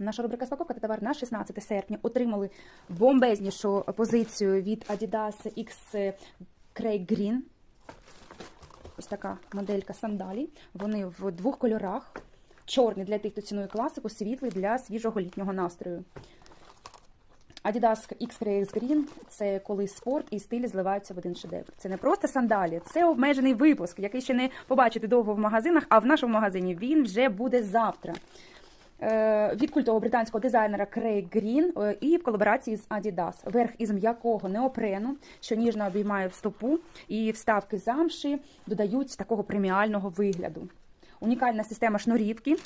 Наша рубрика «Спаковка» та товар на 16 серпня отримали бомбезнішу позицію від Adidas X Craig Green. Ось така моделька сандалій. Вони в двох кольорах. Чорний для тих, хто цінує класику, світлий для свіжого літнього настрою. Adidas X-Race Green – це коли спорт і стиль зливаються в один шедевр. Це не просто сандалі, це обмежений випуск, який ще не побачите довго в магазинах, а в нашому магазині він вже буде завтра. Е, Від культового британського дизайнера Craig Green е, і в колаборації з Adidas. Верх із м'якого неопрену, що ніжно обіймає в стопу, і вставки замші додають такого преміального вигляду. Унікальна система шнурівки.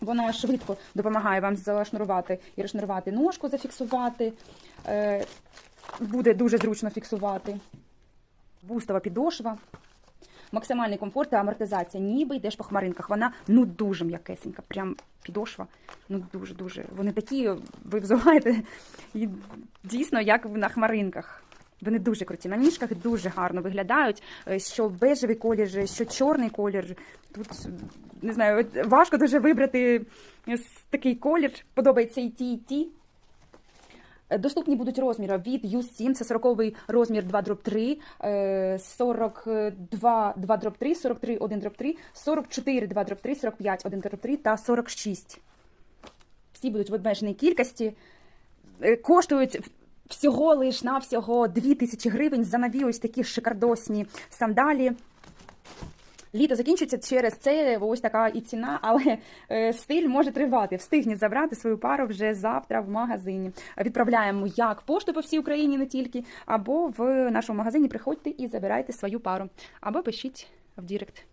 Вона швидко допомагає вам зашнурувати і розшнурувати ножку, зафіксувати. Е, Буде дуже зручно фіксувати. Бустова підошва. Максимальний комфорт та амортизація. Ніби йдеш по хмаринках. Вона ну дуже м'якесенька. Прям підошва. Ну дуже-дуже. Вони такі, ви взуваєте і дійсно, як на хмаринках. Вони дуже круті. На ніжках дуже гарно виглядають. Е, Що бежевий колір, що чорний колір. Тут не знаю, важко дуже вибрати такий колір. Подобається і ті, і ті. Е, Доступні будуть розміри від U7, це 40 розмір 2 дроб 3, е, 42 2 дроб 3, 43 1 дроб 3, 44 2 дроб 3, 45 1 дроб 3 та 46. Всі будуть в обмеженій кількості. Е, Коштують всього лиш на всього 2000 гривень за нові ось такі шикардосні сандалі. Літо закінчується через це ось така і ціна, але е, стиль може тривати. Встигніть забрати свою пару вже завтра в магазині. Відправляємо як пошту по всій Україні, не тільки, або в нашому магазині приходьте і забирайте свою пару, або пишіть в Дірект.